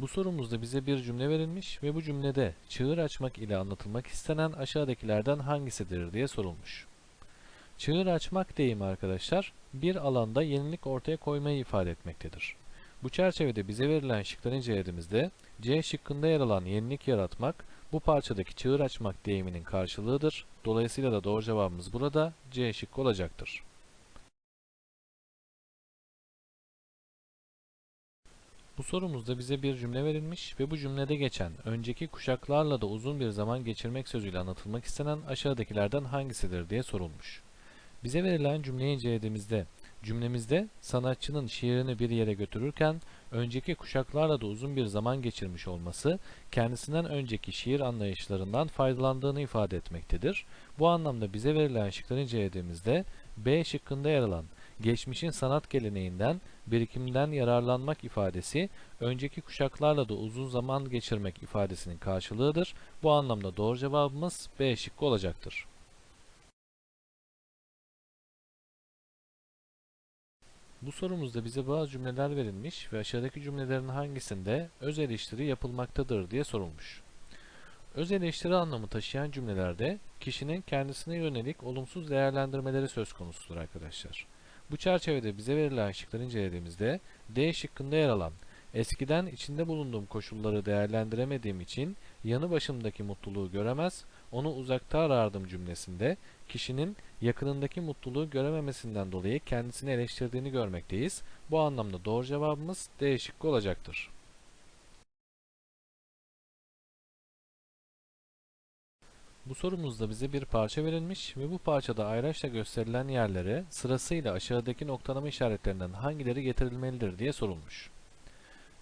Bu sorumuzda bize bir cümle verilmiş ve bu cümlede çığır açmak ile anlatılmak istenen aşağıdakilerden hangisidir diye sorulmuş. Çığır açmak deyimi arkadaşlar bir alanda yenilik ortaya koymayı ifade etmektedir. Bu çerçevede bize verilen şıkları incelediğimizde C şıkkında yer alan yenilik yaratmak bu parçadaki çığır açmak deyiminin karşılığıdır. Dolayısıyla da doğru cevabımız burada C şıkkı olacaktır. Bu sorumuzda bize bir cümle verilmiş ve bu cümlede geçen önceki kuşaklarla da uzun bir zaman geçirmek sözüyle anlatılmak istenen aşağıdakilerden hangisidir diye sorulmuş. Bize verilen cümleyi incelediğimizde cümlemizde sanatçının şiirini bir yere götürürken önceki kuşaklarla da uzun bir zaman geçirmiş olması kendisinden önceki şiir anlayışlarından faydalandığını ifade etmektedir. Bu anlamda bize verilen şıkları incelediğimizde B şıkkında yer alan geçmişin sanat geleneğinden, birikimden yararlanmak ifadesi, önceki kuşaklarla da uzun zaman geçirmek ifadesinin karşılığıdır. Bu anlamda doğru cevabımız B şıkkı olacaktır. Bu sorumuzda bize bazı cümleler verilmiş ve aşağıdaki cümlelerin hangisinde öz eleştiri yapılmaktadır diye sorulmuş. Öz eleştiri anlamı taşıyan cümlelerde kişinin kendisine yönelik olumsuz değerlendirmeleri söz konusudur arkadaşlar. Bu çerçevede bize verilen şıkları incelediğimizde D şıkkında yer alan eskiden içinde bulunduğum koşulları değerlendiremediğim için yanı başımdaki mutluluğu göremez, onu uzakta arardım cümlesinde kişinin yakınındaki mutluluğu görememesinden dolayı kendisini eleştirdiğini görmekteyiz. Bu anlamda doğru cevabımız D şıkkı olacaktır. Bu sorumuzda bize bir parça verilmiş ve bu parçada ayraçla gösterilen yerlere sırasıyla aşağıdaki noktalama işaretlerinden hangileri getirilmelidir diye sorulmuş.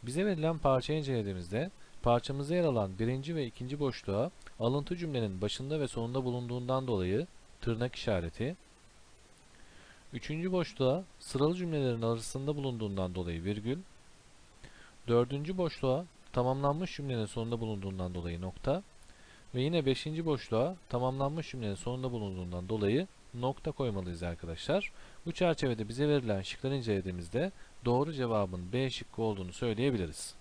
Bize verilen parçayı incelediğimizde parçamızda yer alan birinci ve ikinci boşluğa alıntı cümlenin başında ve sonunda bulunduğundan dolayı tırnak işareti, üçüncü boşluğa sıralı cümlelerin arasında bulunduğundan dolayı virgül, dördüncü boşluğa tamamlanmış cümlenin sonunda bulunduğundan dolayı nokta ve yine beşinci boşluğa tamamlanmış cümlenin sonunda bulunduğundan dolayı nokta koymalıyız arkadaşlar. Bu çerçevede bize verilen şıkları incelediğimizde doğru cevabın B şıkkı olduğunu söyleyebiliriz.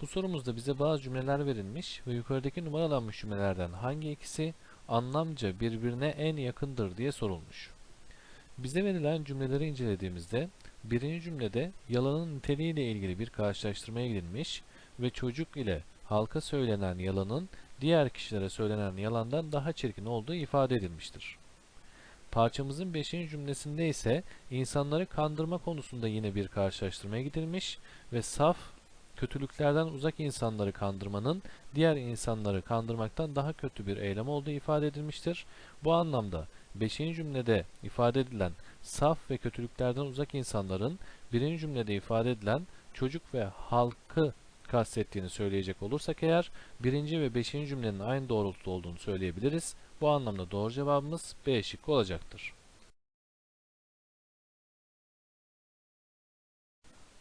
Bu sorumuzda bize bazı cümleler verilmiş ve yukarıdaki numaralanmış cümlelerden hangi ikisi anlamca birbirine en yakındır diye sorulmuş. Bize verilen cümleleri incelediğimizde birinci cümlede yalanın niteliğiyle ilgili bir karşılaştırmaya gidilmiş ve çocuk ile halka söylenen yalanın diğer kişilere söylenen yalandan daha çirkin olduğu ifade edilmiştir. Parçamızın 5. cümlesinde ise insanları kandırma konusunda yine bir karşılaştırmaya gidilmiş ve saf kötülüklerden uzak insanları kandırmanın diğer insanları kandırmaktan daha kötü bir eylem olduğu ifade edilmiştir. Bu anlamda 5. cümlede ifade edilen saf ve kötülüklerden uzak insanların birinci cümlede ifade edilen çocuk ve halkı kastettiğini söyleyecek olursak eğer birinci ve beşinci cümlenin aynı doğrultuda olduğunu söyleyebiliriz. Bu anlamda doğru cevabımız B şıkkı olacaktır.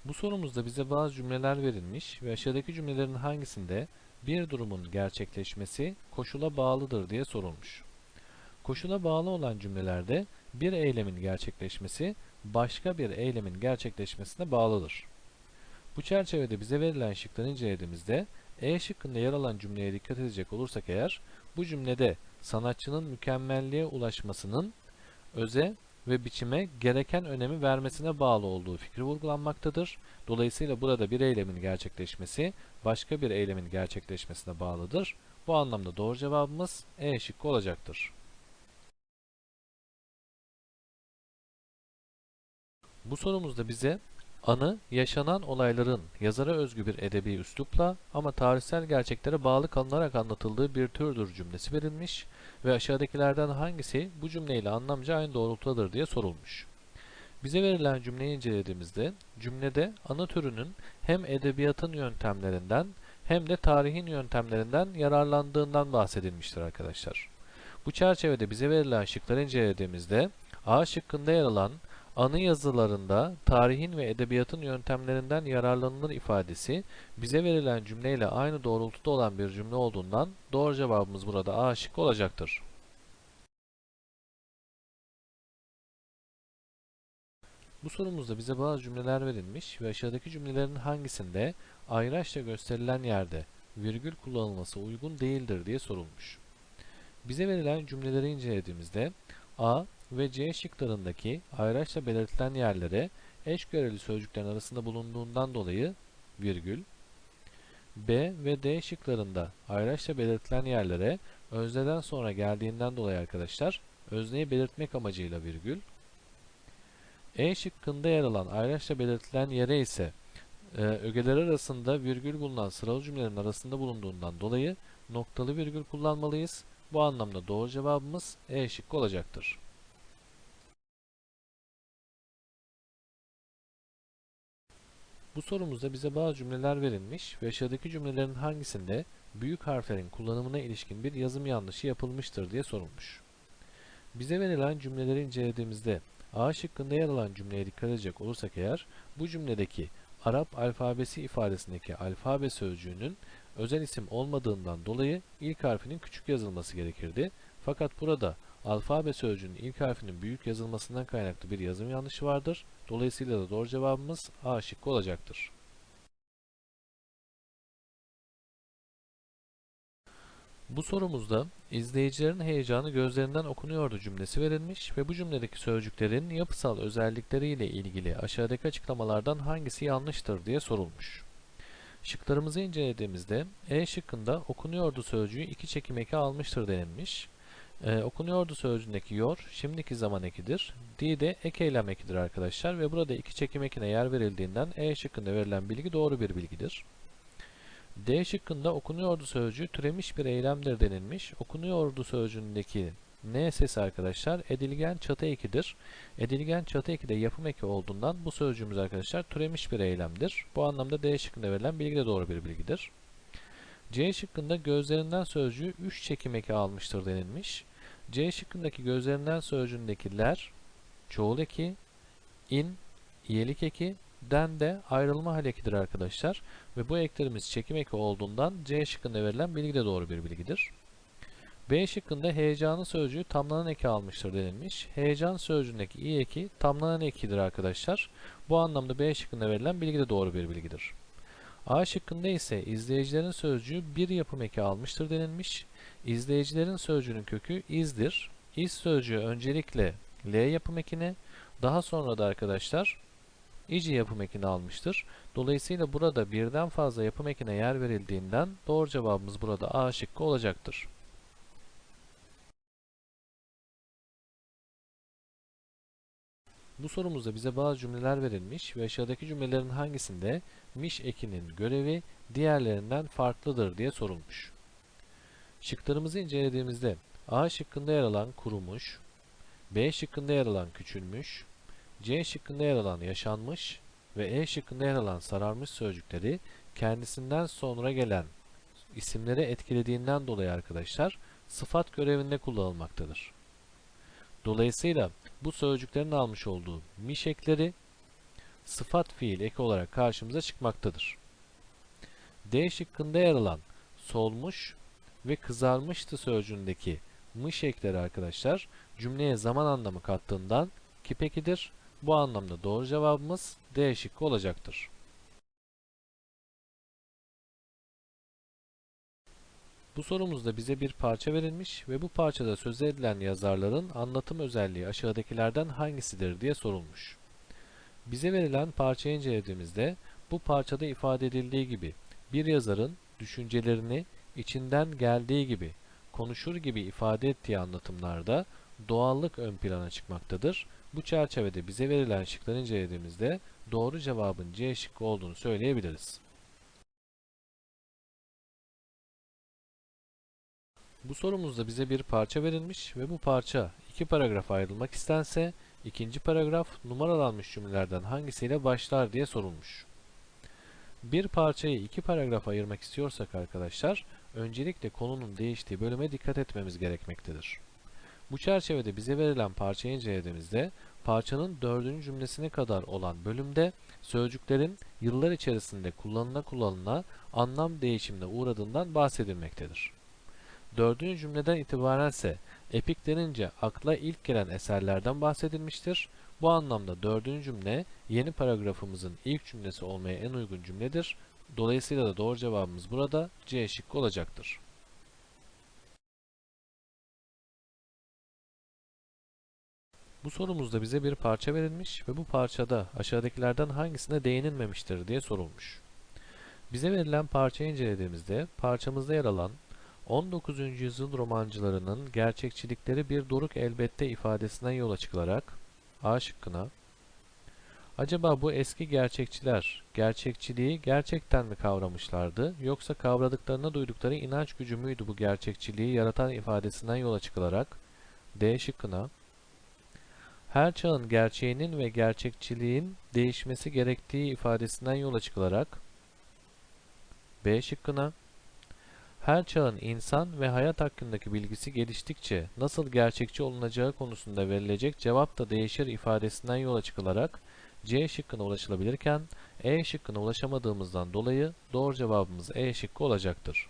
Bu sorumuzda bize bazı cümleler verilmiş ve aşağıdaki cümlelerin hangisinde bir durumun gerçekleşmesi koşula bağlıdır diye sorulmuş. Koşula bağlı olan cümlelerde bir eylemin gerçekleşmesi başka bir eylemin gerçekleşmesine bağlıdır. Bu çerçevede bize verilen şıkları incelediğimizde E şıkkında yer alan cümleye dikkat edecek olursak eğer bu cümlede sanatçının mükemmelliğe ulaşmasının öze ve biçime gereken önemi vermesine bağlı olduğu fikri vurgulanmaktadır. Dolayısıyla burada bir eylemin gerçekleşmesi başka bir eylemin gerçekleşmesine bağlıdır. Bu anlamda doğru cevabımız E şıkkı olacaktır. Bu sorumuzda bize anı, yaşanan olayların yazara özgü bir edebi üslupla ama tarihsel gerçeklere bağlı kalınarak anlatıldığı bir türdür cümlesi verilmiş ve aşağıdakilerden hangisi bu cümleyle anlamca aynı doğrultudadır diye sorulmuş. Bize verilen cümleyi incelediğimizde cümlede anı türünün hem edebiyatın yöntemlerinden hem de tarihin yöntemlerinden yararlandığından bahsedilmiştir arkadaşlar. Bu çerçevede bize verilen şıkları incelediğimizde A şıkkında yer alan anı yazılarında tarihin ve edebiyatın yöntemlerinden yararlanılır ifadesi bize verilen cümleyle aynı doğrultuda olan bir cümle olduğundan doğru cevabımız burada A şıkkı olacaktır. Bu sorumuzda bize bazı cümleler verilmiş ve aşağıdaki cümlelerin hangisinde ayraçla gösterilen yerde virgül kullanılması uygun değildir diye sorulmuş. Bize verilen cümleleri incelediğimizde A ve C şıklarındaki ayraçla belirtilen yerlere eş göreli sözcüklerin arasında bulunduğundan dolayı virgül, B ve D şıklarında ayraçla belirtilen yerlere özneden sonra geldiğinden dolayı arkadaşlar özneyi belirtmek amacıyla virgül, E şıkkında yer alan ayraçla belirtilen yere ise e, ögeler arasında virgül bulunan sıralı cümlelerin arasında bulunduğundan dolayı noktalı virgül kullanmalıyız. Bu anlamda doğru cevabımız E şıkkı olacaktır. Bu sorumuzda bize bazı cümleler verilmiş ve aşağıdaki cümlelerin hangisinde büyük harflerin kullanımına ilişkin bir yazım yanlışı yapılmıştır diye sorulmuş. Bize verilen cümleleri incelediğimizde A şıkkında yer alan cümleye dikkat edecek olursak eğer bu cümledeki Arap alfabesi ifadesindeki alfabe sözcüğünün özel isim olmadığından dolayı ilk harfinin küçük yazılması gerekirdi. Fakat burada alfabe sözcüğünün ilk harfinin büyük yazılmasından kaynaklı bir yazım yanlışı vardır. Dolayısıyla da doğru cevabımız A şıkkı olacaktır. Bu sorumuzda izleyicilerin heyecanı gözlerinden okunuyordu cümlesi verilmiş ve bu cümledeki sözcüklerin yapısal özellikleriyle ilgili aşağıdaki açıklamalardan hangisi yanlıştır diye sorulmuş. Şıklarımızı incelediğimizde E şıkkında okunuyordu sözcüğü iki çekim eki almıştır denilmiş. Ee, okunuyordu sözcüğündeki yor şimdiki zaman ekidir. D de ek eylem ekidir arkadaşlar ve burada iki çekim ekine yer verildiğinden E şıkkında verilen bilgi doğru bir bilgidir. D şıkkında okunuyordu sözcüğü türemiş bir eylemdir denilmiş. Okunuyordu sözcüğündeki N sesi arkadaşlar edilgen çatı ekidir. Edilgen çatı eki de yapım eki olduğundan bu sözcüğümüz arkadaşlar türemiş bir eylemdir. Bu anlamda D şıkkında verilen bilgi de doğru bir bilgidir. C şıkkında gözlerinden sözcüğü 3 çekim eki almıştır denilmiş. C şıkkındaki gözlerinden sözcüğündekiler çoğul eki, in, iyelik eki, den de ayrılma hal ekidir arkadaşlar. Ve bu eklerimiz çekim eki olduğundan C şıkkında verilen bilgi de doğru bir bilgidir. B şıkkında heyecanı sözcüğü tamlanan eki almıştır denilmiş. Heyecan sözcüğündeki i eki tamlanan ekidir arkadaşlar. Bu anlamda B şıkkında verilen bilgi de doğru bir bilgidir. A şıkkında ise izleyicilerin sözcüğü bir yapım eki almıştır denilmiş. İzleyicilerin sözcüğünün kökü izdir. İz sözcüğü öncelikle L yapım ekini, daha sonra da arkadaşlar ici yapım ekini almıştır. Dolayısıyla burada birden fazla yapım ekine yer verildiğinden doğru cevabımız burada A şıkkı olacaktır. Bu sorumuzda bize bazı cümleler verilmiş ve aşağıdaki cümlelerin hangisinde miş ekinin görevi diğerlerinden farklıdır diye sorulmuş. Şıklarımızı incelediğimizde A şıkkında yer alan kurumuş, B şıkkında yer alan küçülmüş, C şıkkında yer alan yaşanmış ve E şıkkında yer alan sararmış sözcükleri kendisinden sonra gelen isimleri etkilediğinden dolayı arkadaşlar sıfat görevinde kullanılmaktadır. Dolayısıyla bu sözcüklerin almış olduğu miş ekleri sıfat fiil eki olarak karşımıza çıkmaktadır. D şıkkında yer alan solmuş ve kızarmıştı sözcüğündeki mış ekleri arkadaşlar cümleye zaman anlamı kattığından kipekidir. Bu anlamda doğru cevabımız D şıkkı olacaktır. Bu sorumuzda bize bir parça verilmiş ve bu parçada söz edilen yazarların anlatım özelliği aşağıdakilerden hangisidir diye sorulmuş. Bize verilen parçayı incelediğimizde bu parçada ifade edildiği gibi bir yazarın düşüncelerini içinden geldiği gibi konuşur gibi ifade ettiği anlatımlarda doğallık ön plana çıkmaktadır. Bu çerçevede bize verilen şıkları incelediğimizde doğru cevabın C şıkkı olduğunu söyleyebiliriz. Bu sorumuzda bize bir parça verilmiş ve bu parça iki paragrafa ayrılmak istense ikinci paragraf numaralanmış cümlelerden hangisiyle başlar diye sorulmuş. Bir parçayı iki paragrafa ayırmak istiyorsak arkadaşlar öncelikle konunun değiştiği bölüme dikkat etmemiz gerekmektedir. Bu çerçevede bize verilen parçayı incelediğimizde parçanın dördüncü cümlesine kadar olan bölümde sözcüklerin yıllar içerisinde kullanıla kullanıla anlam değişimine uğradığından bahsedilmektedir. Dördüncü cümleden itibaren ise Epik denince akla ilk gelen eserlerden bahsedilmiştir. Bu anlamda dördüncü cümle yeni paragrafımızın ilk cümlesi olmaya en uygun cümledir. Dolayısıyla da doğru cevabımız burada C şıkkı olacaktır. Bu sorumuzda bize bir parça verilmiş ve bu parçada aşağıdakilerden hangisine değinilmemiştir diye sorulmuş. Bize verilen parçayı incelediğimizde parçamızda yer alan 19. yüzyıl romancılarının gerçekçilikleri bir doruk elbette ifadesinden yola çıkılarak A şıkkına Acaba bu eski gerçekçiler gerçekçiliği gerçekten mi kavramışlardı yoksa kavradıklarına duydukları inanç gücü müydü bu gerçekçiliği yaratan ifadesinden yola çıkılarak D şıkkına her çağın gerçeğinin ve gerçekçiliğin değişmesi gerektiği ifadesinden yola çıkılarak B şıkkına her çağın insan ve hayat hakkındaki bilgisi geliştikçe nasıl gerçekçi olunacağı konusunda verilecek cevap da değişir ifadesinden yola çıkılarak C şıkkına ulaşılabilirken E şıkkına ulaşamadığımızdan dolayı doğru cevabımız E şıkkı olacaktır.